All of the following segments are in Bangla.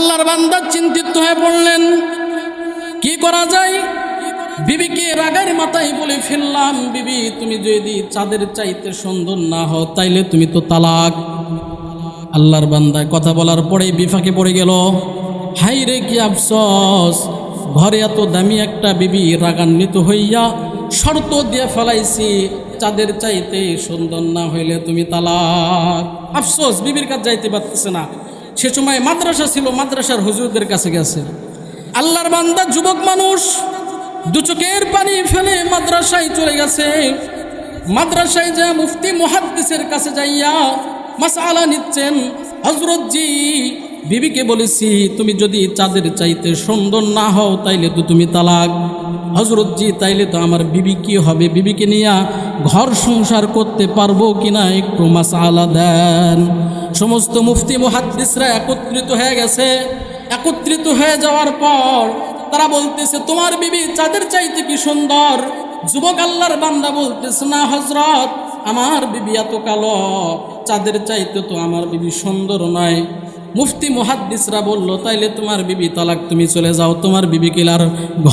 আল্লাহর বান্দা চিন্তিত হয়ে পড়লেন। কি করা যায়? বিবিকে রাগার মাথায় বলে ফেললাম, বিবি, তুমি যদি চাঁদের চাইতে সুন্দর না হও, তাইলে তুমি তো তালাক। আল্লাহর বান্দায় কথা বলার পরে বিফাকে পড়ে গেল। হাই রে, কি আফসোস! ঘরে এত দামি একটা বিবি রাগান্বিত হইয়া শর্ত দিয়ে ফেলাইছি, চাঁদের চাইতে সুন্দর না হইলে তুমি তালাক। আফসোস, বিবির কাছে যাইতে পারতেছে না। সে সময় মাদ্রাসা ছিল, মাদ্রাসার হুজুরদের কাছে গেছে। আল্লাহর বান্দা যুবক মানুষ, দু চোখের পানি ফেলে মাদ্রাসায় চলে গেছে। মাদ্রাসায় যা মুফতি মুহাদ্দিসের কাছে যাইয়া মাসালা নিচ্ছেন হজরত জি বিবিকে বলেছি, তুমি যদি চাঁদের চাইতে সুন্দর না হও, তাইলে তো তুমি তালাক। হজরত জি, তাইলে তো আমার বিবি কি হবে? বিবিকে নিয়ে ঘর সংসার করতে পারব কিনা একটু মাসালা দেন। সমস্ত মুফতি মুহাদ্দিসরা একত্রিত হয়ে গেছে। একত্রিত হয়ে যাওয়ার পর তারা বলতেছে, তোমার বিবি চাঁদের চাইতে কি সুন্দর? যুবক আল্লাহর বান্দা বলতেছে, না হজরত আমার বিবি এত কালো, চাঁদের চাইতে তো আমার বিবি সুন্দর নয়। মুফতি মুহাদ্দিসরা বলল, তাইলে তোমার বিবি তালাক তুমি চলে যাও, তোমার বিবি কিলার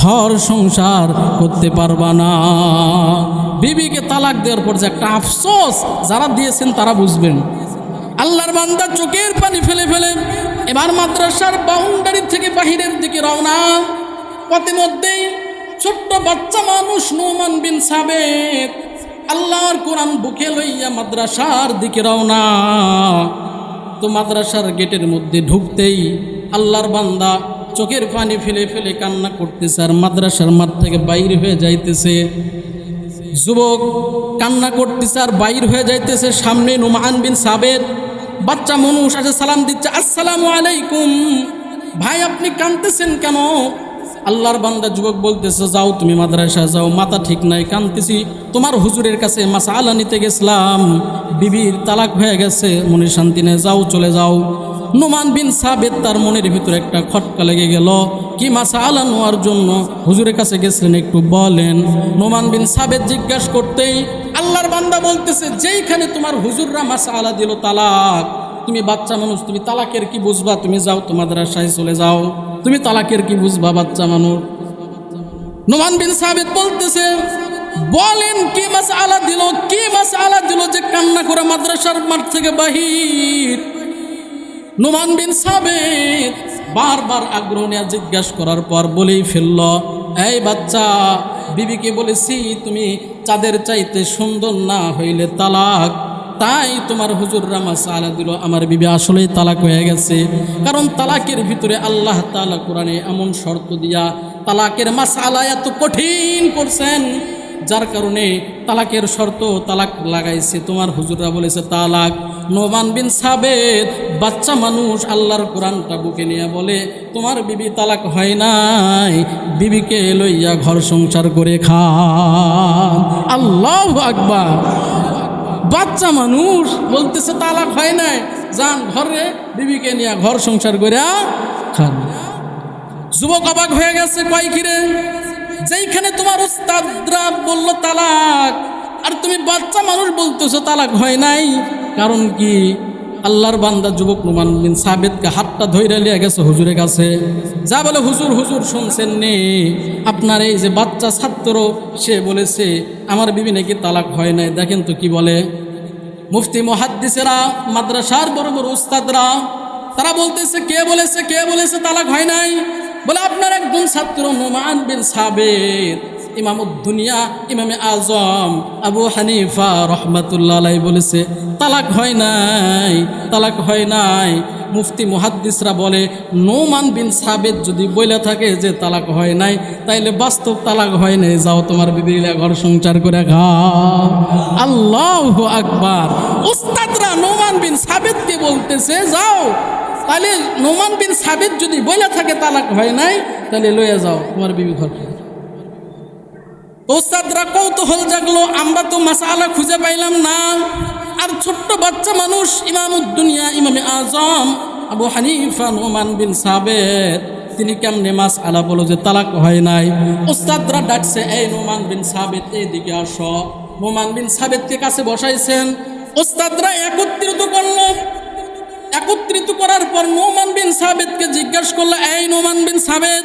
ঘর সংসার করতে পারবা না। বিবিকে তালাক দেওয়ার পর যে একটা আফসোস যারা দিয়েছেন তারা বুঝবেন। আল্লাহর বান্দা চোখের পানি ফেলে ফেলে এবার মাদ্রাসার বাউন্ডারি থেকে বাহিরের দিকে রওনা। পথে ছোট্ট বাচ্চা মানুষ নৌমান বিন সাবেক আল্লাহর কোরআন বুকে লইয়া মাদ্রাসার দিকে রওনা। তো মাদ্রাসার গেটের মধ্যে ঢুকতেই আল্লাহর বান্দা চোখের পানি ফেলে ফেলে কান্না করতেছে আর মাদ্রাসার মাঠ থেকে বাইর হয়ে যাইতেছে। যুবক কান্না করতেছে আর বাইর হয়ে যাইতেছে সামনে নুমান বিন সাবেদ। বাচ্চা মানুষ আছে সালাম দিচ্ছে, আসসালামু আলাইকুম। ভাই, আপনি কানতেছেন কেন? আল্লাহর বান্দা যুবক বলতেছে, যাও তুমি মাদ্রাসা, যাও, মাথা ঠিক নাই, কানতেছি। তোমার হুজুরের কাছে মাসা আলা নিতে গেছিলাম। বিবির তালাক হয়ে গেছে, মনে শান্তি নেই, যাও, চলে যাও। নোমান বিন সাবেদ তার মনের ভিতরে একটা খটকা লেগে গেল। কি মাসা আলা নোয়ার জন্য? হুজুরের কাছে গেছিলেন, একটু বলেন। নোমান বিন সাবেদ জিজ্ঞাসা করতেই আল্লাহর বান্দা বলতেছে, যেইখানে তোমার হুজুররা মাসা আলা দিল তালাক, তুমি বাচ্চা মানুষ, তুমি তালাকের কি বুঝবা? তুমি যাও তোমাদের আশায় চলে যাও। তুমি তালাকের কি বুঝবা, বাচ্চা মানুষ? নোমান বিন সাবেদ বলতেছে, বলেন কি মাস আলা দিল, কি মাস আলা দিল যে কান্না করে মাদ্রাসার মাঠ থেকে বাহির? নোমান বিন সাবেদ বারবার আগ্রহ নিয়ে জিজ্ঞাসা করার পর বলেই ফেলল, এই বাচ্চা, বিবিকে বলেছি তুমি চাঁদের চাইতে সুন্দর না হইলে তালাক তাই তোমার হুজুররা মাসালা দিল, আমার বিবি আসলেই তালাক হয়ে গেছে। কারণ তালাকের ভিতরে আল্লাহ তালা কোরআনে এমন শর্ত দিয়া তালাকের মাসালা এত কঠিন করছেন, যার কারণে তালাকের শর্ত তালাক লাগাইছে। তোমার হুজুররা বলেছে, তালাক। নোমান বিন সাবেদ, বাচ্চা মানুষ আল্লাহর কোরআনটা বুকে নিয়ে বলে, তোমার বিবি তালাক হয় নাই, বিবিকে লইয়া ঘর সংসার করে খা আল্লাহ আকবার। বাচ্চা মানুষ বলতেছে তালাক হয় নাই, যান ঘরে বিবিকে নিয়ে ঘর সংসার করে খান। যুবক অবাক হয়ে গেছে, কয় কিরে? যেইখানে তোমার উস্তাদরা বলল তালাক, আর তুমি বাচ্চা মানুষ বলতেছো তালাক হয় নাই, কারণ কি? আল্লাহর বান্দা যুবক নুমান বিন সাবেদকে হাতটা ধৈরে লিয়ে গেছে হুজুরের কাছে। যা বলে, হুজুর হুজুর, শুনছেন নে? আপনার এই যে বাচ্চা ছাত্র, সে বলেছে, আমার বিবি নাকি তালাক হয় নাই। দেখেন তো কি বলে। মুফতি মহাদ্দিসেরা, মাদ্রাসার বড় বড় উস্তাদরা, তারা বলতেছে, কে বলেছে কে বলেছে তালাক হয় নাই? বলে, আপনার একজন ছাত্র নোমান বিন সাবেদ। ইমামুদ্দুনিয়া ইমামে আজম, আবু হানিফা রহমাতুল্লাহ বলেছে, তালাক হয় নাই, তালাক হয় নাই। মুফতি মুহাদ্দিসরা বলে, নোমান বিন সাবেদ যদি বইলে থাকে যে তালাক হয় নাই, তাইলে বাস্তব তালাক হয় নাই। যাও তোমার বিবিরা ঘর সংসার করে খাও। আল্লাহ আকবার। উস্তাদরা নোমান বিন সাবেদকে বলতেছে, যাও তাহলে নোমান বিন সাবেদ যদি বইলে থাকে তালাক হয় নাই তাহলে লইয়া যাও, তোমার বিবি ঘর। ওস্তাদরা কৌতূহল জাগলো, আমরা তো মাসালা খুঁজে পাইলাম না। আর ছোট্ট বাচ্চা মানুষ, ইমামুদ্দুনিয়া, ইমামে আজম, আবু হানিফা, নোমান বিন সাবেদ, তিনি কেমনে মাস আলা বলো যে তালাক হয় নাই? ওস্তাদরা ডাকছে, এই নোমান বিন সাবেদ, এইদিকে আস। নোমান বিন সাবেদকে কাছে বসাইছেন। ওস্তাদরা একত্রিত করল। একত্রিত করার পর নোমান বিন সাবেদকে জিজ্ঞাসা করল, এই নোমান বিন সাবেদ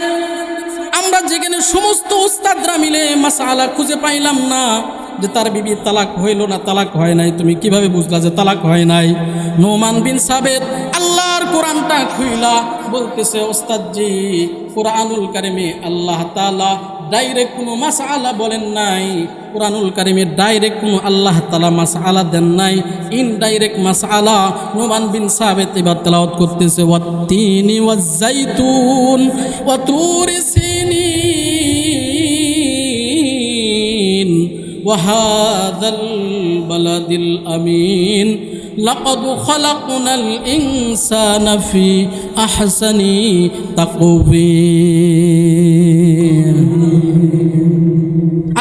আমরা যেখানে সমস্ত উস্তাদরা মিলে মাসালা খুঁজে পাইলাম না, যে তার বিবি তালাক হইল না, তালাক হয় নাই। তুমি কীভাবে বুঝলা যে তালাক হয় নাই? নোমান বিন সাবেদ আল্লাহর কোরআনটা খুইলা বলতেছে ওস্তাদজি কোরআনুল কারিমে আল্লাহ তালা ডাইরেক্ট কোনো মাসআলা বলেন নাই। কোরআনুল কারিমে ডাইরেক্ট কোনো আল্লাহ তাআলা মাসআলা দেন নাই। ইনডাইরেক্ট মাসআলা নোমান বিন সাবেত এবার তেলাওয়াত করতেছে, ওয়াত্তিনি ওয়াজ্জাইতুন ওয়া وهذا البلد الأمين لقد خلقنا الإنسان في أحسن تقويم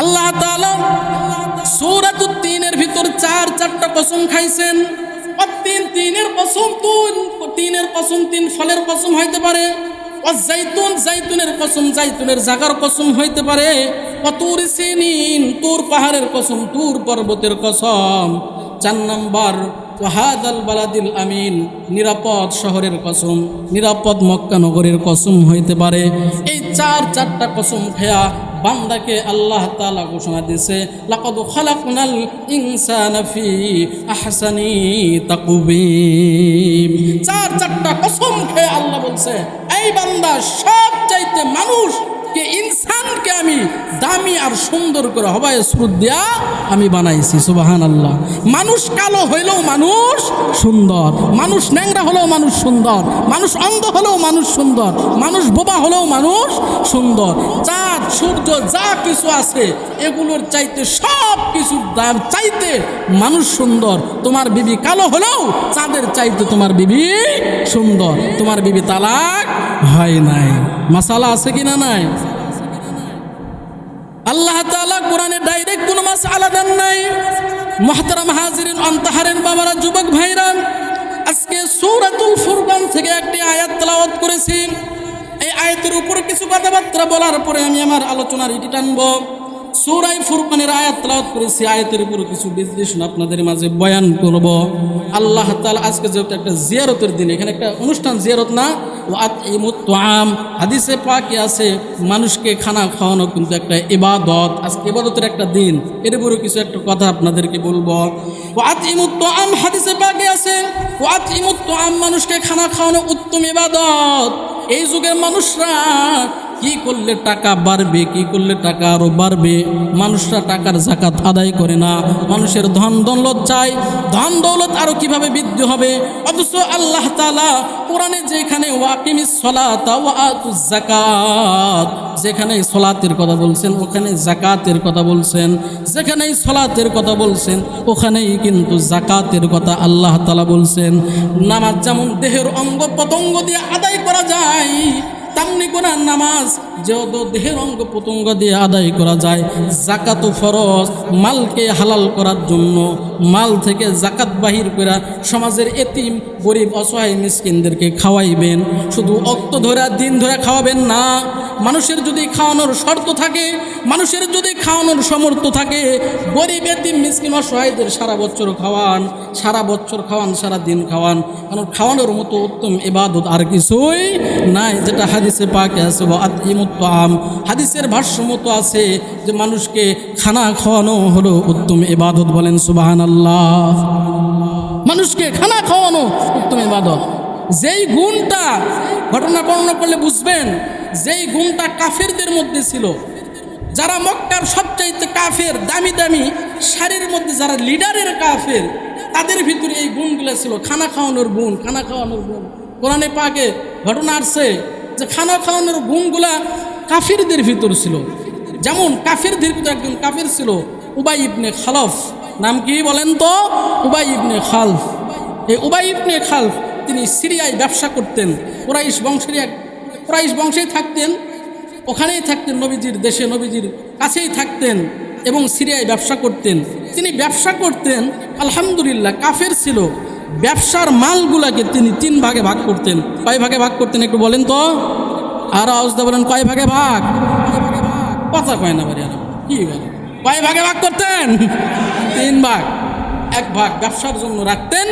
আল্লাহ তাআলা সূরাতুত তিনের ভিতর চার চারটা কসম খাইছেন ও তিন তিনের কসম তুন তিনের কসম তিন ফলের কসম হইতে পারে ও জাইতুন, জাইতুনের কসম, জাইতুনের জাগার কসম হইতে পারে। অতুর তুর সিনিন, তুর পাহাড়ের কসম, তুর পর্বতের কসম। চার নম্বর ওয়াহাদাল বালাদিল আমিন, নিরাপদ শহরের কসম, নিরাপদ মক্কা নগরের কসম হইতে পারে। এই চার, চারটা কসম খেয়া বান্দাকে আল্লাহ তালা ঘোষণা দিছে চার চারটা কসম খেয়ে আল্লাহ বলছে, এই বান্দা সব চাইতে মানুষকে ইনসানকে আমি দামি আর সুন্দর করে হবায় সুর দিয়া আমি বানাইছি সুবাহান আল্লাহ মানুষ কালো হইলেও মানুষ সুন্দর, মানুষ ন্যাংরা হলেও মানুষ সুন্দর, মানুষ অন্ধ হলেও মানুষ সুন্দর, মানুষ বোবা হলেও মানুষ সুন্দর। চাঁদ, সূর্য, যা কিছু আছে, এগুলোর চাইতে সব কিছুর দাম চাইতে মানুষ সুন্দর। তোমার বিবি কালো হলেও চাঁদের চাইতে তোমার বিবি সুন্দর। তোমার বিবি তালাক হয় নাই। মশালা আছে কিনা নাই? আল্লাহ তালা কোরআনে ডাইরেক্ট কোনো মাস আলাদা নাই। মহাতারাম হাজিরিন, অন্তহারেন বাবারা, যুবক ভাইরা, আজকে সৌরাতুল ফুরকান থেকে একটি আয়াত তেলাওয়াত করেছি। এই আয়াতের উপরে কিছু কথাবার্তা বলার পরে আমি আমার আলোচনার ইটি টানবো। সূরাই ফুরকানের আয়াত করেছি। আয়াতের উপরে কিছু বিশ্লেষণ আপনাদের মাঝে বয়ান করব। আল্লাহ তাআলা আজকে যেহেতু একটা জিয়ারতের দিন, এখানে একটা অনুষ্ঠান জিয়ারত না ও তুআম। হাদিসে পাকে আছে, মানুষকে খানা খাওয়ানো কিন্তু একটা ইবাদত। আজকে ইবাদতের একটা দিন, এর উপরে কিছু একটা কথা আপনাদেরকে বলব। ও তুআম, হাদিসে পাকে আছে ও আতইমুত মানুষকে খানা খাওয়ানো উত্তম ইবাদত। এই যুগের মানুষরা কি করলে টাকা বাড়বে, কি করলে টাকা আরও বাড়বে? মানুষরা টাকার জাকাত আদায় করে না। মানুষের ধন দৌলত চায় ধন দৌলত আরও কীভাবে বৃদ্ধি হবে? অথচ আল্লাহ তালা কোরআনে যেখানে ওয়াকিমিস সলাতা জাকাত যেখানে সলাতের কথা বলছেন, ওখানে জাকাতের কথা বলছেন। যেখানে সলাতের কথা বলছেন, ওখানেই কিন্তু জাকাতের কথা আল্লাহ তাআলা বলছেন। নামাজ যেমন দেহের অঙ্গ প্রত্যঙ্গ দিয়ে আদায় করা যায় তেমনি কোন নামাজ যেহেতু দেহের অঙ্গ প্রত্যঙ্গ দিয়ে আদায় করা যায় জাকাত ফরজ, মালকে হালাল করার জন্য, মাল থেকে জাকাত বাহির করে সমাজের এতিম, গরিব, অসহায় মিসকিনদেরকে খাওয়াইবেন। শুধু অক্ত ধরে দিন ধরে খাওয়াবেন না। মানুষের যদি খাওয়ানোর শর্ত থাকে, মানুষের যদি খাওয়ানোর সমর্থ থাকে, গরিব, এতিম, মিসকিন, অসহায়দের সারা বছর খাওয়ান, সারা বছর খাওয়ান, সারা দিন খাওয়ান। কারণ খাওয়ানোর মতো উত্তম এবাদত আর কিছুই নাই, যেটা হাদিসে পাকে আছে আম হাদিসের ভাষ্য মতো আছে যে মানুষকে খানা খাওয়ানো হলো উত্তম ইবাদত বলেন সুবাহান আল্লাহ মানুষকে খানা খাওয়ানো উত্তম ইবাদত। যেই গুণটা ঘটনা বর্ণনা করলে বুঝবেন, যেই গুণটা কাফেরদের মধ্যে ছিল। যারা মক্কার সবচাইতে কাফের, দামি দামি শাড়ির মধ্যে যারা লিডারের কাফের, তাদের ভিতরে এই গুণগুলো ছিল। খানা খাওয়ানোর গুণ, খানা খাওয়ানোর গুণ। কোরআনে পাকে ঘটনা আসছে যে খানা খাওয়ানোর গুণগুলা কাফিরদের ভিতর ছিল। যেমন কাফিরদের ভিতর একজন কাফির ছিল, উবাই ইবনে খালফ। নাম কি বলেন তো? উবাই ইবনে খালফ। এই উবাই ইবনে খালফ তিনি সিরিয়ায় ব্যবসা করতেন, কোরাইশ বংশের এক কোরাইশ বংশেই থাকতেন, ওখানেই থাকতেন নবীজির দেশে, নবীজির কাছেই থাকতেন এবং সিরিয়ায় ব্যবসা করতেন। তিনি ব্যবসা করতেন, আলহামদুলিল্লাহ কাফের ছিল। ব্যবসার মালগুলাকে তিনি তিন ভাগে ভাগ করতেন। কয় ভাগে ভাগ করতেন একটু বলেন তো? আর আওয়াজদা বলেন, কয় ভাগে ভাগ? কথা কয় না বাড়ি আর কি বলে কয় ভাগে ভাগ করতেন? তিন ভাগ। এক ভাগ ব্যবসার জন্য রাখতেন,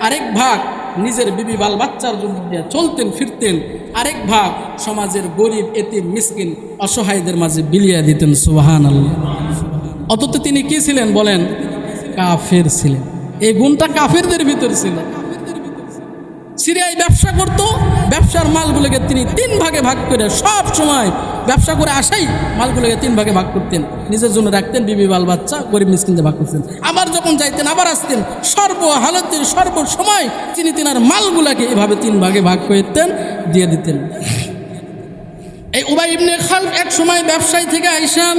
আরেক ভাগ নিজের বিবি বাল বাচ্চার জন্য দিয়ে চলতেন, ফিরতেন, আরেক ভাগ সমাজের গরিব, এতিম, মিসকিন, অসহায়দের মাঝে বিলিয়ে দিতেন সুবাহান আল্লাহ অথচ তিনি কি ছিলেন বলেন? কাফের ছিলেন। এই গুণটা কাফেরদের ভিতর ছিল। সিরিয়ায় ব্যবসা করত, ব্যবসার মালগুলোকে তিনি তিন ভাগে ভাগ করে সব সময় ব্যবসা করে আসাই মালগুলোকে তিন ভাগে ভাগ করতেন। নিজের জন্য রাখতেন, বিবি, বাল, বাচ্চা, গরিব মিসকিনকে ভাগ করতেন। আবার যখন যাইতেন, আবার আসতেন, সর্ব হালতের, সর্ব সময় তিনি তিনার মালগুলাকে এভাবে তিন ভাগে ভাগ করতেন, দিয়ে দিতেন। এই উবাই ইবনে খাল এক সময় ব্যবসায়ী থেকে আইসাম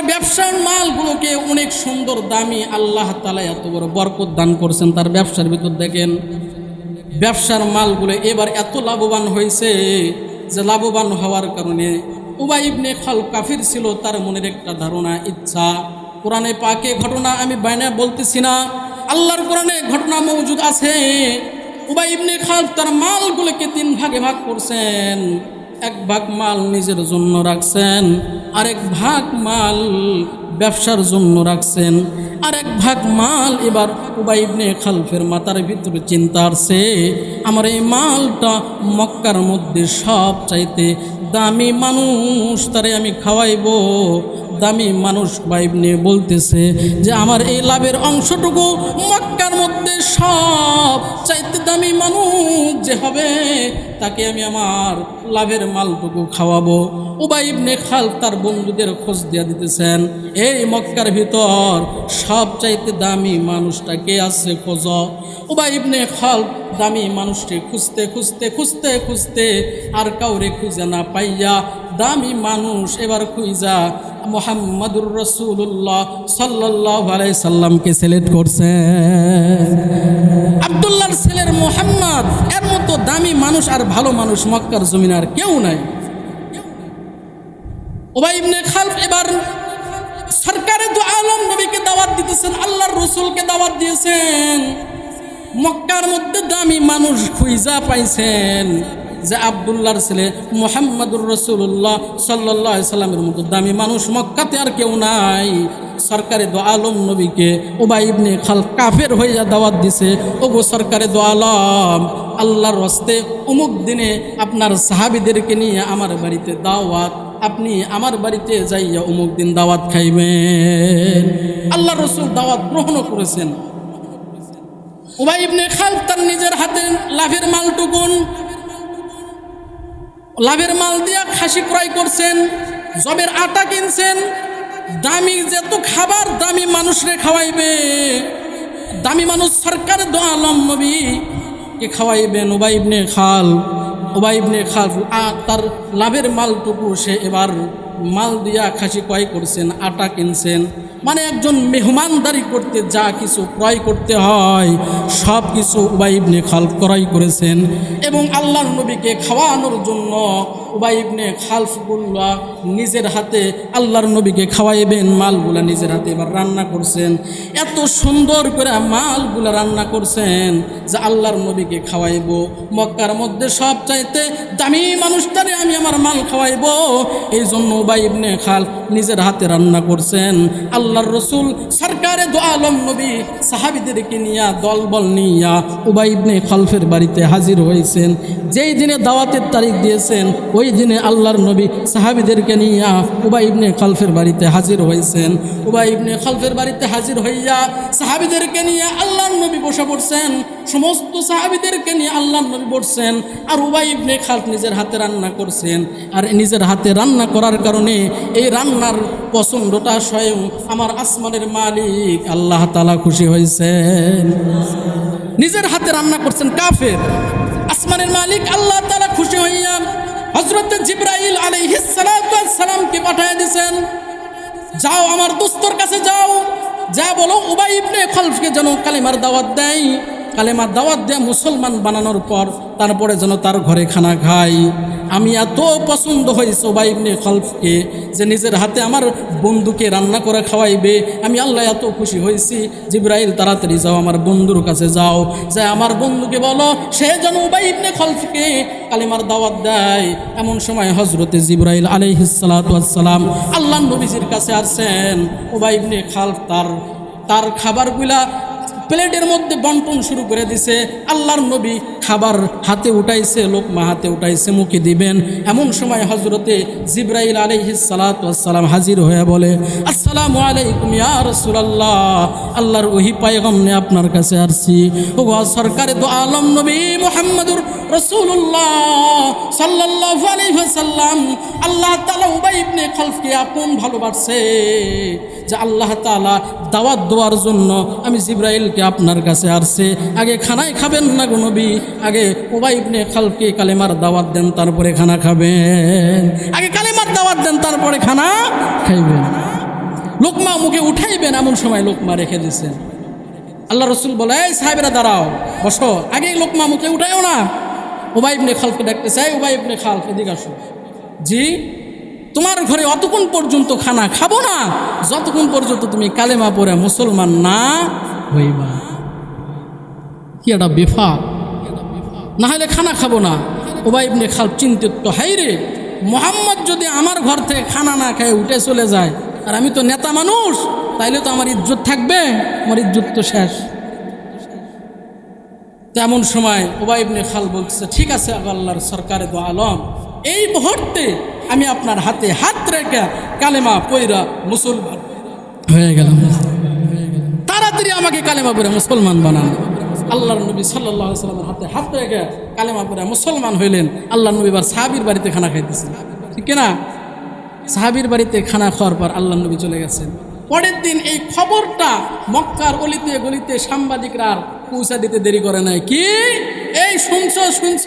তার ব্যবসার মালগুলোকে অনেক সুন্দর দামি আল্লাহ তালা এত বড় বরকত দান করছেন তার ব্যবসার ভিতর দেখেন। ব্যবসার মালগুলো এবার এত লাভবান হয়েছে যে লাভবান হওয়ার কারণে উবাই ইবনে খাল কাফির ছিল তার মনের একটা ধারণা, ইচ্ছা। কোরআনে পাকে ঘটনা আমি বাইনা বলতেছি না। আল্লাহর কোরআনে ঘটনা মজুদ আছে। উবাই ইবনে খাল তার মালগুলোকে তিন ভাগে ভাগ করছেন। এক ভাগ মাল নিজের জন্য রাখছেন, আরেক ভাগ মাল ব্যবসার জন্য রাখছেন আর এক ভাগ মাল এবার উবাইবনে খালফের মাতার ভিতরে চিন্তা আসছে, আমার এই মালটা মক্কার মধ্যে সব চাইতে দামি মানুষ, তারে আমি খাওয়াইবো। দামি মানুষ বাইবনে বলতেছে যে আমার এই লাভের অংশটুকু মক্কার মধ্যে সব চাইতে দামি মানুষ যে হবে তাকে আমি আমার লাভের মালটুকু খাওয়াবো। উবাই ইবনে খাল তার বন্ধুদের খোঁজ দিয়া দিতেছেন, এই মক্কার ভিতর সব চাইতে দামি মানুষটাকে আছে খোঁজ? উবাই ইবনে খাল দামি মানুষটি খুঁজতে খুঁজতে খুঁজতে খুঁজতে আর কাউরে খুঁজে না পাইয়া দামি মানুষ এবার খুঁজা মোহাম্মদুর রসুল্লাহ সাল্লাহ আলাই সাল্লামকে সিলেক্ট করছে। আবদুল্লাহর ছেলের মোহাম্মদ, এর মতো দামি মানুষ আর ভালো মানুষ মক্কার জমিন আর কেউ নাই। ওবাই ইবনে খালফ এবার সরকারে তো আলম নবীকে দাওয়াত দিতেছেন, আল্লাহর রসুলকে দাওয়াত দিয়েছেন। মক্কার মধ্যে দামি মানুষ খুঁজা পাইছেন যে আবদুল্লাহর ছেলে মোহাম্মদুর রসুল্লাহ সাল্লাহ সাল্লামের মতো দামি মানুষ মক্কাতে আর কেউ নাই। সরকারে দো আলম নবীকে ওবাই ইবনে খাল কাফের হইয়া দাওয়াত দিছে। ওগো সরকারে দো আলম, আল্লাহর হস্তে অমুক দিনে আপনার সাহাবিদেরকে নিয়ে আমার বাড়িতে দাওয়াত আপনি আমার বাড়িতে যাইয়া অমুক দিন দাওয়াত খাইবেন। আল্লাহ রসুল দাওয়াত গ্রহণও করেছেন। উবাই ইবনে খাল তার নিজের হাতে লাভের মালটুকুন। লাভের মাল দিয়া খাসি ক্রয় করছেন, জবের আটা কিনছেন। দামি যেত খাবার, দামি মানুষরে খাওয়াইবে। দামি মানুষ সরকার দো আলম নবী কে খাওয়াইবেন উবাই ইবনে খাল উবাই ইবনে খাল তার লাভের মালটুকু সে এবার মাল দিয়া খাসি ক্রয় করছেন, আটা কিনছেন। মানে একজন মেহমানদারি করতে যা কিছু ক্রয় করতে হয়, সব কিছু উবাইবনে খাল ক্রয় করেছেন। এবং আল্লাহ নবীকে খাওয়ানোর জন্য উবাই ইবনে খালফুল্লাহ নিজের হাতে আল্লাহর নবীকে খাওয়াইবেন, মালগুলা নিজের হাতে এবার রান্না করছেন। এত সুন্দর করে মালগুলা রান্না করছেন যে আল্লাহর নবীকে খাওয়াইবো। মক্কার মধ্যে সব চাইতে দামি মানুষটারে আমি আমার মাল খাওয়াইবো। এই জন্য উবাই ইবনে খাল নিজের হাতে রান্না করছেন। আল্লাহর রসুল সরকারে দো আলম নবী সাহাবিদেরকে নিয়া দলবল নিয়া উবাই ইবনে খালফের বাড়িতে হাজির হয়েছেন। যেই দিনে দাওয়াতের তারিখ দিয়েছেন ওই দিনে আল্লাহর নবী সাহাবিদেরকে নিয়ে উবাই ইবনে খালফের বাড়িতে হাজির হয়েছেন। উবাই ইবনে খালফের বাড়িতে হাজির হইয়া সাহাবিদেরকে নিয়ে আল্লাহর নবী বসে পড়ছেন। সমস্ত সাহাবিদেরকে নিয়ে আল্লাহর নবী বসছেন আর উবাই ইবনে খালফ নিজের হাতে রান্না করছেন। আর নিজের হাতে রান্না করার কারণে এই রান্নার পছন্দটা স্বয়ং আমার আসমানের মালিক আল্লাহ তালা খুশি হয়েছেন। নিজের হাতে রান্না করছেন কাফের। আসমানের মালিক আল্লাহ তালা খুশি হইয়া হজরত জিব্রাইল সালামকে পাঠিয়ে দিয়েছেন, যাও আমার দোস্তর কাছে যাও, যা বলো উবাই ইবনে খলফকে যেন কালিমার দাওয়াত দেয়। কালেমার দাওয়াত দেয় মুসলমান বানানোর পর তারপরে যেন তার ঘরে খানা খাই। আমি এত পছন্দ হয়েছে উবাই ইবনে খলফকে যে নিজের হাতে আমার বন্ধুকে রান্না করে খাওয়াইবে। আমি আল্লাহ এত খুশি হয়েছি জিব্রাইল, তাড়াতাড়ি যাও, আমার বন্ধুর কাছে যাও। যে আমার বন্ধুকে বলো, সে যেন উবাই ইবনে খলফকে কালেমার দাওয়াত দেয়। এমন সময় হজরতে জিব্রাইল আলাইহিসালাম আল্লাহ নবীজির কাছে আসছেন। উবাই ইবনে খালফ তার তার খাবারগুলা প্লেটের মধ্যে বন্টন শুরু করে দিছে। আল্লাহর নবী খাবার হাতে উঠাইছে লোকমা হাতে উঠাইছে, মুখে দিবেন। এমন সময় হজরতে জিব্রাইল আলাইহিস সালাম হাজির হয়ে বলে, আসসালামু আলাইকুম ইয়া রাসূলুল্লাহ। আল্লাহর ওহি পায়গাম নিয়ে আপনার কাছে আসছি। ও সরকারে তো আলম নবী মুহাম্মদুর রাসূলুল্লাহ সাল্লাল্লাহু আলাইহি ওয়াসাল্লাম। আল্লাহ তাআলা উবাই ইবনে খলফকে আপন ভালোবাসে। যে আল্লাহ তাআলা দাওয়াত দেওয়ার জন্য আমি জিব্রাইলকে আপনার কাছে আসছে? আগে খানায় খাবেন না গো নবী? আগে উবাই ইবনে খলফকে কালেমার দাওয়াত দেন, তারপরে খানা খাবেন। আগে কালেমার দাওয়াত দেন, তারপরে খানা খাইবেন। লোকমা মুখে উঠাইবেন, এমন সময় লোকমা রেখে দিছেন। আল্লাহ রসুল বলে, এই সাহেবেরা, দাঁড়াও, বসো। আগে লোকমা মুখে উঠাইও না। ওবাই ইবনে খালকে ডাকতে চাই ওবাই ইবনে খালফ এদিকে আসো। জি, তোমার ঘরে অতক্ষণ পর্যন্ত খানা খাব না। যতক্ষণ পর্যন্ত তুমি কালেমা পড়ে মুসলমান না কি একটা বেফা। না হলে খানা খাব না। ওবাই ইবনে খালফ চিন্তিত, তো হাই রে, মোহাম্মদ যদি আমার ঘর থেকে খানা না খায়, উঠে চলে যায়, আর আমি তো নেতা মানুষ, তাইলে তো আমার ইজ্জত থাকবে, আমার ইজ্জত তো শেষ। তেমন সময় ওবাইবনে খাল বলছে ঠিক আছে আল্লাহর সরকারে দো আলম এই মুহূর্তে আমি আপনার হাতে হাত রেখে কালেমা পৈরা মুসলমান হয়ে গেলাম। আমাকে কালেমা পরে মুসলমান বানান। আল্লাহর নবী সাল্লাহ সাল্লামের হাতে হাত রেখে কালেমা পরে মুসলমান হইলেন। আল্লাহ নবী বার সাহাবির বাড়িতে খানা খাইতেছেন। ঠিক না সাহাবির বাড়িতে খানা খাওয়ার পর আল্লাহ নবী চলে গেছেন। পরের দিন এই খবরটা মক্কার অলিতে গলিতে সাংবাদিকরা পৌঁছা দিতে দেরি করে নাই। কি? এই শুনছ শুনছ?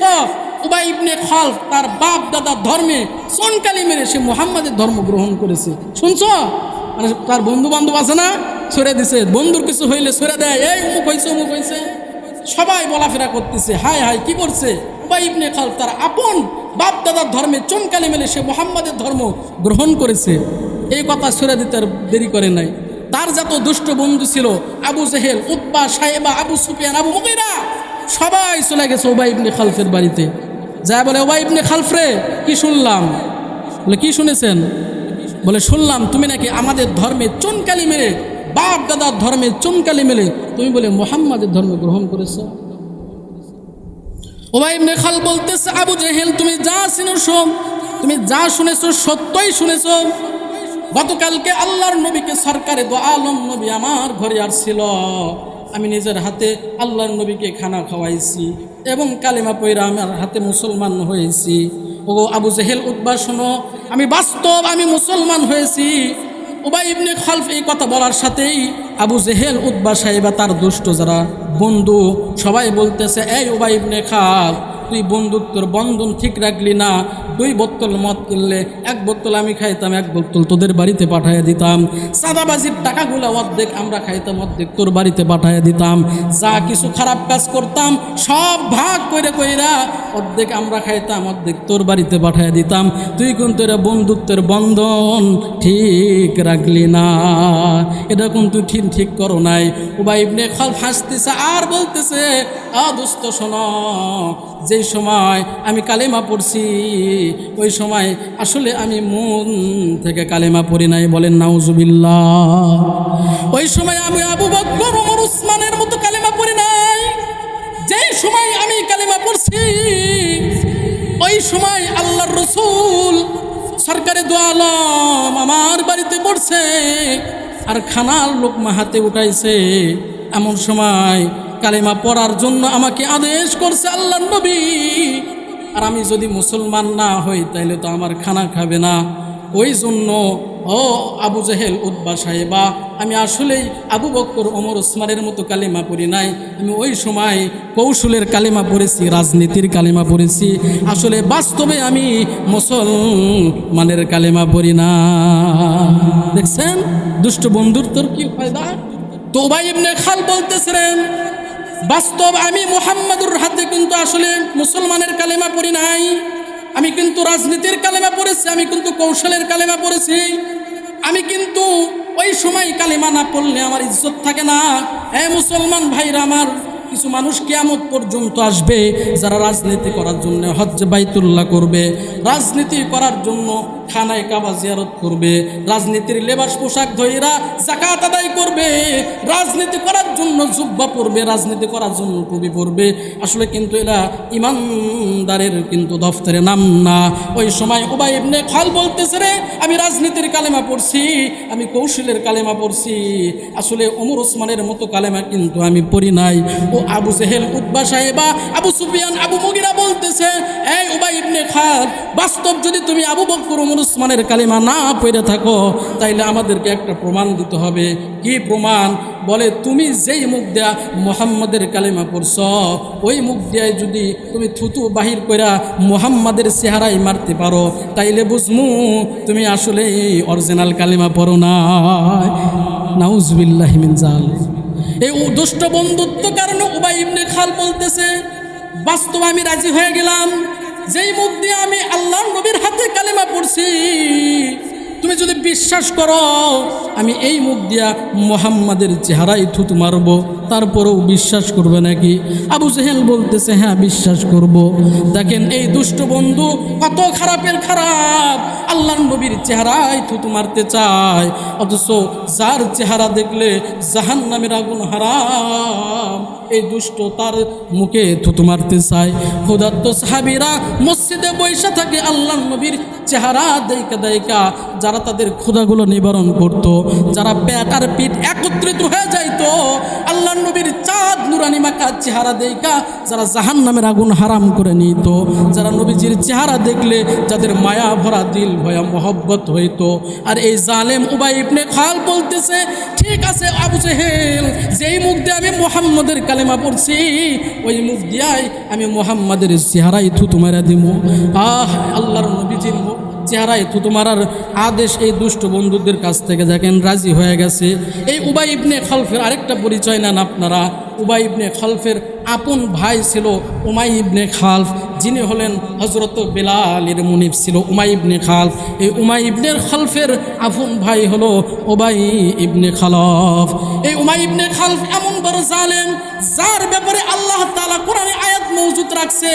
উবাই ইবনে খলফ তার বাপ দাদার ধর্মে চনকালি মেরে সে মোহাম্মদের ধর্ম গ্রহণ করেছে। শুনছ? মানে তার বন্ধু বান্ধব আছে না? সরে দিছে। বন্ধুর কিছু হইলে সরে দেয়। এই, অমুক হয়েছে অমুক হয়েছে সবাই বলাফেরা করতেছে। হায় হায়, কি করছে? ইবনে খালফ তার আপন বাপ দাদার ধর্মে চমকালে মেলে সে মোহাম্মদের ধর্ম গ্রহণ করেছে। এই কথা সরে দিতে দেরি করে নাই। তার যত দুষ্ট বন্ধু ছিল, আবু জেহেল উৎপা সাহেবা আবু সুফিয়ান, আবু মুগিরা, সবাই চলে গেছে ওবাই ইবনে খালফের বাড়িতে। যা বলে ওবাই ইবনে খালফরে কি শুনলাম? বলে, কি শুনেছেন? বলে, শুনলাম তুমি নাকি আমাদের ধর্মে চনকালি মেরে, বাপ দাদার ধর্মে চনকালি মেলে তুমি বলে, মোহাম্মদের ধর্ম গ্রহণ করেছ? ওবাই ইবনে খাল বলতেছে, আবু জেহেল, তুমি যা শুনেছো তুমি যা শুনেছো, সত্যই শুনেছো। গতকালকে আল্লাহর নবীকে সরকারে দো আলম নবী আমার ঘরে আসছিল। আমি নিজের হাতে আল্লাহর নবীকে খানা খাওয়াইছি। এবং কালিমা পৈরা আমার হাতে মুসলমান হয়েছি। ও আবু জেহেল উদ্বা শোনো, আমি বাস্তব আমি মুসলমান হয়েছি। উবাই ইবনে খলফ এই কথা বলার সাথেই আবু জেহেল উদ্বা সাহেবা তার দুষ্ট যারা বন্ধু সবাই বলতেছে, এই উবাই ইবনে খাল তুই বন্ধুত্বর বন্ধন ঠিক রাখলি না। দুই বোতল মদ কিনলে এক বোতল আমি খাইতাম, এক বোতল তোদের বাড়িতে পাঠাইয়া দিতাম। সাদাবাজির টাকাগুলো অর্ধেক আমরা খাইতাম, অর্ধেক তোর বাড়িতে পাঠাইয়া দিতাম। যা কিছু খারাপ কাজ করতাম, সব ভাগ করে কইরা অর্ধেক আমরা খাইতাম, অর্ধেক তোর বাড়িতে পাঠাইয়া দিতাম। তুই কিন্তু এরা বন্ধুত্বের বন্ধন ঠিক রাখলি না। এটা কিন্তু ঠিক ঠিক করো নাই। উবাই ইবনে খাল হাসতেছে আর বলতেছে, আ দুস্থ শোনো যেই সময় আমি কালেমা পড়ছি, ওই সময় আসলে আমি মন থেকে কালেমা পড়ি নাই বলেন নাউজুবিল্লাহ। ওই সময় আমি আবু বকর, ওমর, উসমানের মতো কালেমা পড়ি নাই। যেই সময় আমি কালেমা পড়ছি, ওই সময় আল্লাহর রসুল সরকারে দোয়ালাম আমার বাড়িতে পড়ছে আর খানার লোকমা হাতে উঠাইছে। এমন সময় কালেমা পড়ার জন্য আমাকে আদেশ করছে আল্লাহ নবী। আর আমি যদি মুসলমান না হই তাহলে তো আমার খানা খাবে না। ওই জন্য, ও আবু জাহেল উদ্বা সাহেবা, আমি আসলেই আবু বক্কর, ওমর ওসমানের মতো কালিমা পড়ি নাই। আমি ওই সময় কৌশলের কালিমা পড়েছি, রাজনীতির কালিমা পড়েছি। আসলে বাস্তবে আমি মুসলমানের কালিমা পড়ি না। দেখছেন? দুষ্ট বন্ধুর তোর কি ফায়দা? তো ভাই এমনি খাল বলতেছিলেন বাস্তব, আমি মোহাম্মদুর হাতে কিন্তু আসলে মুসলমানের কালেমা পড়ি নাই। আমি কিন্তু রাজনীতির কালেমা পড়েছি, আমি কিন্তু কৌশলের কালেমা পড়েছি। আমি কিন্তু ওই সময় কালেমা না পড়লে আমার ইজ্জত থাকে না। হ্যাঁ মুসলমান ভাইরা আমার, কিছু মানুষ কেয়ামত পর্যন্ত আসবে যারা রাজনীতি করার জন্য হজ বাইতুল্লাহ করবে। রাজনীতি করার জন্য খানায় কাবা জিয়ারত করবে, রাজনীতির লেবাস পোশাক ধইরা জাকাত আদায় করবে, রাজনীতি করার জন্য জুব্বা পরবে, রাজনীতি করার জন্য টুপি পরবে। আসলে কিন্তু এরা ইমানদারের কিন্তু দফতরে নাম না। ওই সময় উবাই ইবনে খাল বলতেছে রে, আমি রাজনীতির কালেমা পড়ছি, আমি কৌশলের কালেমা পড়ছি। আসলে ওমর ওসমানের মতো কালেমা কিন্তু আমি পড়ি নাই। ও আবু জেহেল উদ্বা সাহেবা, আবু সুফিয়ান, আবু মুগিরা বলতেছে, এই উবাই ইবনে খাল, বাস্তব যদি তুমি আবু বকর ওমর ওসমানের কালেমা না পড়ে থাকো, তাইলে আমাদেরকে একটা প্রমাণ দিতে হবে। কি প্রমাণ? বলে, তুমি যেই মুখ দেয়া মোহাম্মদের কালিমা পড়ছ, ওই মুখ দেয়ায় যদি তুমি থুতু বাহির কইরা মোহাম্মদের চেহারাই মারতে পারো, তাইলে বুঝমু, তুমি আসলে অরিজিনাল কালিমা পড়ো না নাউজবিল্লাহ মিন জাল এই দুষ্ট বন্ধুত্ব কারণে উবাই ইবনে খাল বলতেছে, বাস্তব আমি রাজি হয়ে গেলাম। যেই মুখ দিয়ে আমি আল্লাহ নবীর হাতে কালেমা পড়ছি, তুমি যদি বিশ্বাস করো, আমি এই মুখ দিয়া মোহাম্মদের চেহারাই থুতু মারব, তারপরেও বিশ্বাস করবে নাকি? আবু জেহেল বলতেছে হ্যাঁ বিশ্বাস করব। দেখেন, এই দুষ্ট বন্ধু কত খারাপের খারাপ। আল্লাহ নবীর চেহারায় থুতু মারতে চায়, অথচ যার চেহারা দেখলে জাহান নামের আগুন হারাম। এই দুষ্ট তার মুখে থুতু মারতে চায়। ক্ষুধার্ত সাহাবিরা মসজিদে বৈশা থাকে আল্লাহ নবীর চেহারা দেইকা দেয়িকা যারা তাদের ক্ষুধাগুলো নিবারণ করত, যারা পেট আর পিঠ একত্রিত হয়ে যাইতো আল্লাহ নবীর চাঁদ নুরানি মাকা চেহারা দেইকা যারা জাহান নামের আগুন হারাম করে নিত, যারা নবীজির চেহারা দেখলে যাদের মায়া ভরা দিল, ভয়া মহব্বত হইতো। আর এই জালেম উবাই ইবনে খাল বলতেছে, ঠিক আছে আবু জেহেল, যেই মুখ দিয়ে আমি মোহাম্মদের কালেমা পড়ছি, ওই মুখ দিয়াই আমি মোহাম্মদের চেহারাই থুতু মারা দিব আহ, আল্লাহর নবীজির মুখ চেহারায় থুতু মারার আদেশ এই দুষ্ট বন্ধুদের কাছ থেকে দেখেন রাজি হয়ে গেছে। এই উবাই ইবনে খলফের আরেকটা পরিচয় নেন আপনারা। উবাই ইবনে খলফের আপন ভাই ছিল উমাই ইবনে খালফ, যিনি হলেন হজরত বেলালের মুনিফ ছিল উমাই ইবনে খালফ। এই উমাই ইবনে খালফের আপন ভাই হলো ওবাই ইবনে খালফ। এই উমাই ইবনে খালফ এমন বড় জালেম, যার ব্যাপারে আল্লাহ তাআলা কোরআনে আয়াত মজুদ রাখছে,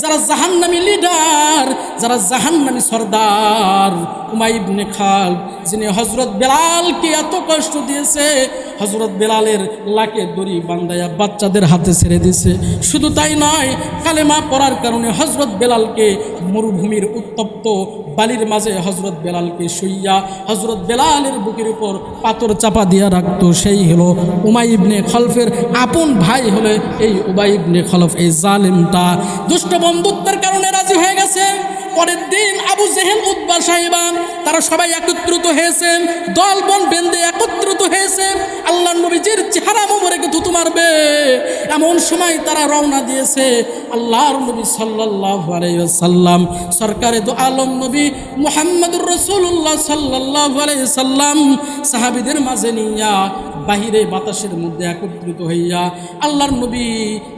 যারা জাহান্নামী লিডার, যারা জাহান্নামী সর্দার। উমাই ইবনে খালফ, যিনি হজরত বেলালকে এত কষ্ট দিয়েছে হজরত বেলালের লাকে দড়ি বান্দায়া বাচ্চাদের হাতে ছেড়ে দিয়েছে। শুধু তাই নয়, কালেমা পড়ার কারণে হজরত বেলালকে মরুভূমির উত্তপ্ত বালির মাঝে হজরত বেলালকে শুইয়া হজরত বেলালের বুকের উপর পাথর চাপা দিয়া রাখত। সেই হলো উমাই ইবনে খলফের আপন ভাই হলে এই উবাই ইবনে খলফ, এই জালেমটা। দুষ্ট বন্ধুত্বের কারণে রাজি হয়ে গেছে। পরের দিন আবু জেহেল উদ্বা সাহেবান, তারা সবাই একত্রিত হয়েছেন দল বল বেন্দে একত্রিত হয়েছেন আল্লাহ নবীজির চেহারা মোমরেকে থুতু মারবে। এমন সময় তারা রওনা দিয়েছে আল্লাহর নবী সাল্লাহ সাল্লাম সরকারে তো আলম নবী মোহাম্মদুর রসুল্লাহ সাল্লাহ সাল্লাম সাহাবিদের মাঝে নিয়া বাহিরে বাতাসের মধ্যে একত্রিত হইয়া আল্লাহর নবী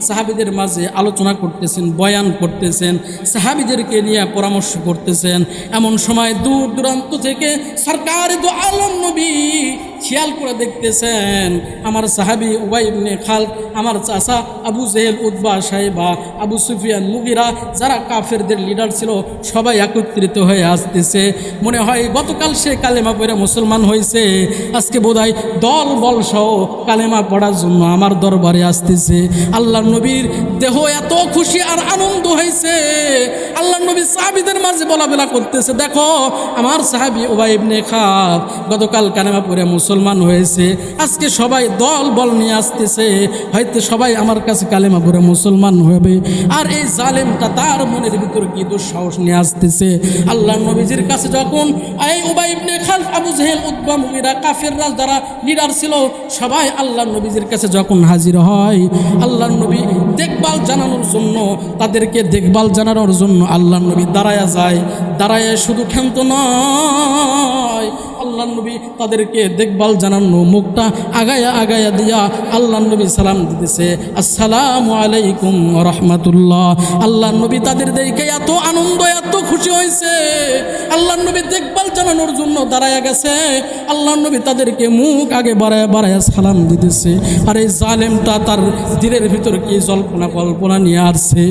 সাহাবিদের মাঝে আলোচনা করতেছেন, বয়ান করতেছেন, সাহাবিদেরকে নিয়ে পরামর্শ করতেছেন। এমন সময় দূর দূরান্ত থেকে সরকার আলম নবী খেয়াল করে দেখতেছেন, আমার সাহাবি উবাই ইবনে খাল আমার চাষা আবু জেহেল উদ্বা সাহেবা, আবু সুফিয়ান মুগিরা, যারা কাফেরদের লিডার ছিল, সবাই একত্রিত হয়ে আসতেছে। মনে হয় গতকাল সে কালেমা পড়ে মুসলমান হয়েছে। আজকে বোধহয় দল বল সহ কালেমা পড়ার জন্য আমার দরবারে আসতেছে। আল্লাহ নবীর দেহ এত খুশি আর আনন্দ হয়েছে। আল্লাহ নবী সাহাবিদের মাঝে বলাবেলা করতেছে। দেখো, আমার সাহাবি ওবাই ইবনে খাব গতকাল কালেমা পড়ে মুসলমান হয়েছে, আজকে সবাই দল বল নিয়ে আসতেছে, হয়তো সবাই আমার কাছে কালেমা পড়ে মুসলমান হবে। আর এই জালেমটা তার মনের ভিতর কি দুঃসাহস নিয়ে আসতেছে? আল্লাহ নবীজির কাছে যখন, এই উবাই ইবনে খালফ, আবু জেহেল উদ্বা মুগিরা কাফেররা যারা লিডার ছিল, সবাই আল্লাহ নবীজির কাছে যখন হাজির হয়, আল্লাহ নবী দেখভাল জানানোর জন্য, তাদেরকে দেখভাল জানানোর জন্য আল্লাহ নবী দাঁড়ায়া যায়। দাঁড়ায় শুধু ক্ষান্ত নয় আল্লাহ নবী তাদেরকে দেখভাল জানানো, মুখটা আগায়া আগায়া দিয়া আল্লাহ নবী সালাম দিতেছে। আসসালামু আলাইকুম রহমতুল্লাহ আল্লাহ নবী তাদের দেখে এত আনন্দ, এত খুশি হয়েছে। আল্লাহ নবী দেখভাল জানানোর জন্য দাঁড়ায় গেছে। আল্লাহ নবী তাদেরকে মুখ আগে বাড়ায় বাড়ায় সালাম দিতেছে। আর এই জালেমটা তার দিলের ভিতর কি জল্পনা কল্পনা নিয়ে আসছে?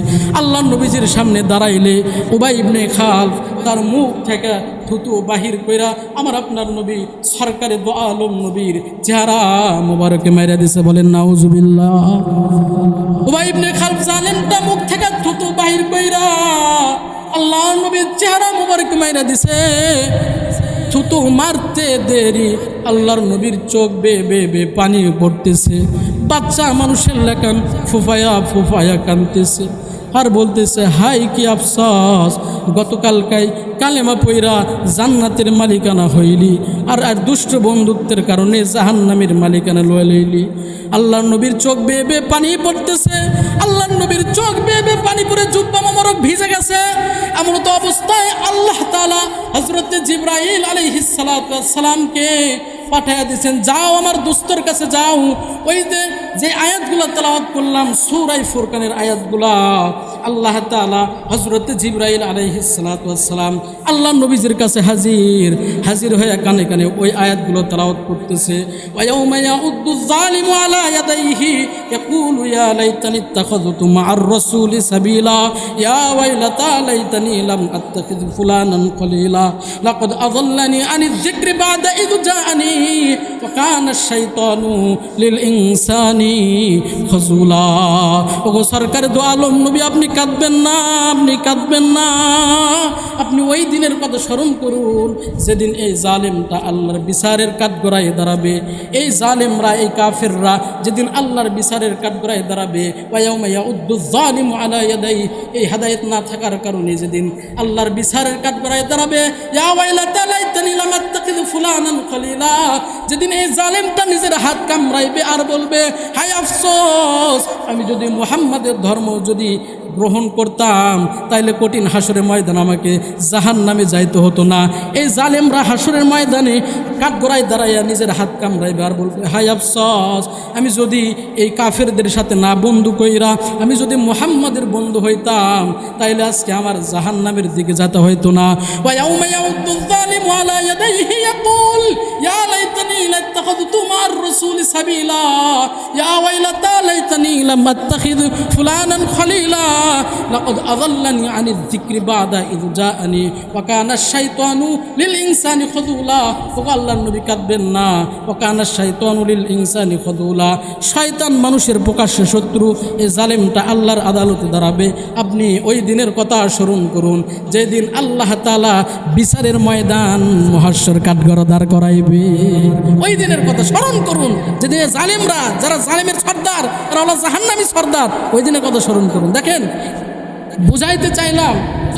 আল্লাহ নবীজির সামনে দাঁড়াইলে উবাই ইবনে খাল তার মুখ থেকে থুতু বাহির কইরা আমার আপনার নবী, সরকারে দো আলম নবীর চেহারা মোবারকে মেরে দিছে বলেন, নাউজুবিল্লাহ। উবাই ইবনে খালফ জালেমটা মুখ থেকে থুতু বাহির কইরা আল্লাহ নবীর চেহারা মোবারক মাইরা দিছে। থুতু মারতে দেরি, আল্লাহর নবীর চোখ বে বে বে পানি পড়তেছে। বাচ্চা মানুষের লেখান ফুফায়া ফুফায়া কানতেছে। আর বলতেছে, হাই কি আফসোস, গতকালকাই কালেমা পইরা জান্নাতের মালিকানা হইলি আর আর দুষ্ট বন্ধুত্বের কারণে জাহান্নামের মালিকানা লয়ে লইলি। আল্লাহ নবীর চোখ বেয়ে পানি পড়তেছে আল্লাহ নবীর চোখ বেয়ে বেয়ে পানি পরে জুব্বা মোবারক ভিজে গেছে। এমন তো অবস্থায় আল্লাহ তালা হজরত জিব্রাইল আলাইহিস সালামকে পাঠাইয়া দিয়েছেন যাও আমার দোস্তর কাছে যাও। ওই যে যে আয়াতগুলো তেলাওয়াত করলাম সুরাই ফুরকানের আয়াতগুলা, আল্লাহ তাআলা হজরত জিব্রাইল আলাইহিসসালাম আল্লাহ নবীজির কাছে হাজির হাজির হয়ে কানে কানে ওই আয়াতগুলো তেলাওয়াত করতেছে। ফুলানান আনিয যিকরি বা'দা ইয আপনি কাঁদবেন না, আপনি কাঁদবেন না। আপনি ওই দিনের কথা স্মরণ করুন, যেদিন এই জালেমটা আল্লাহর বিচারের কাঠগড়ায় দাঁড়াবে। এই জালেমরা, এই কাফেররা যেদিন আল্লাহর বিচারের কাঠগড়ায় দাঁড়াবে এই হাদায়েত না থাকার কারণে যেদিন আল্লাহর বিচারের কাঠগড়ায় দাঁড়াবে ফুলানান খলিলা যেদিন এই জালেমটা নিজের হাত কামড়াইবে আর বলবে হাই আফসোস, আমি যদি মুহাম্মাদের ধর্ম যদি গ্রহণ করতাম, তাইলে কঠিন হাসরের ময়দান আমাকে জাহান নামে যাইতে হতো না। এই জালেমরা হাসরের ময়দানে কাঠগড়ায় দাঁড়াইয়া নিজের হাত কামড়াইবে আর বলবে হাই আফসস, আমি যদি এই কাফেরদের সাথে না বন্ধু কইরা, আমি যদি মুহাম্মাদের বন্ধু হইতাম, তাইলে আজকে আমার জাহান নামের দিকে যেতে হইতো না। ওয়াই আউমাইয়া আলা ইয়াদাইহি, ইয়াকুল, ইয়া লাইতানি শয়তান মানুষের প্রকাশ্যে শত্রু এই জালেমটা আল্লাহর আদালতে দাঁড়াবে আপনি ওই দিনের কথা স্মরণ করুন যেদিন আল্লাহ তালা বিচারের ময়দান মহাশ্বর কাঠগড়া দাঁড় করাইবে ওই দিনের কথা স্মরণ করুন। যেদিন জালেমরা, যারা জালেমের সর্দার, তারা হলো জাহান্নামী সর্দার, ওই দিনের কথা স্মরণ করুন। দেখেন, বুঝাইতে চাইলাম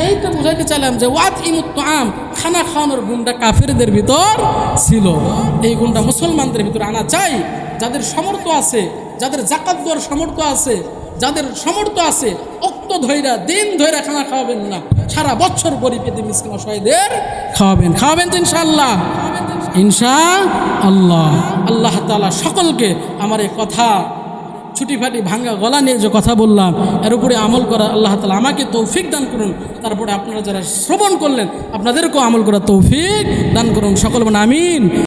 এই তো বুঝাইতে চাইলাম যে ওয়াত ইমুত্ত আম খানা খাওয়ানোর গুণটা কাফেরদের ভিতর ছিল। এই গুণটা মুসলমানদের ভিতর আনা চাই যাদের সমর্থ আছে, যাদের জাকাত দেওয়ার সমর্থ আছে যাদের সমর্থ আছে, অক্ত ধৈরা, দিন ধৈরা খানা খাওয়াবেন না। সারা বছর গরিবেদি মিসকিন অসহায়দের খাওয়াবেন। খাওয়াবেন তো ইনশাআল্লাহ। ইনশা আল্লাহ আল্লাহ তালা সকলকে আমার এই কথা ছুটি ফাটি ভাঙ্গা গলা নিয়ে যে কথা বললাম, এর উপরে আমল করা আল্লাহ তালা আমাকে তৌফিক দান করুন। তারপরে আপনারা যারা শ্রবণ করলেন, আপনাদেরকেও আমল করা তৌফিক দান করুন। সকল মানে আমিন।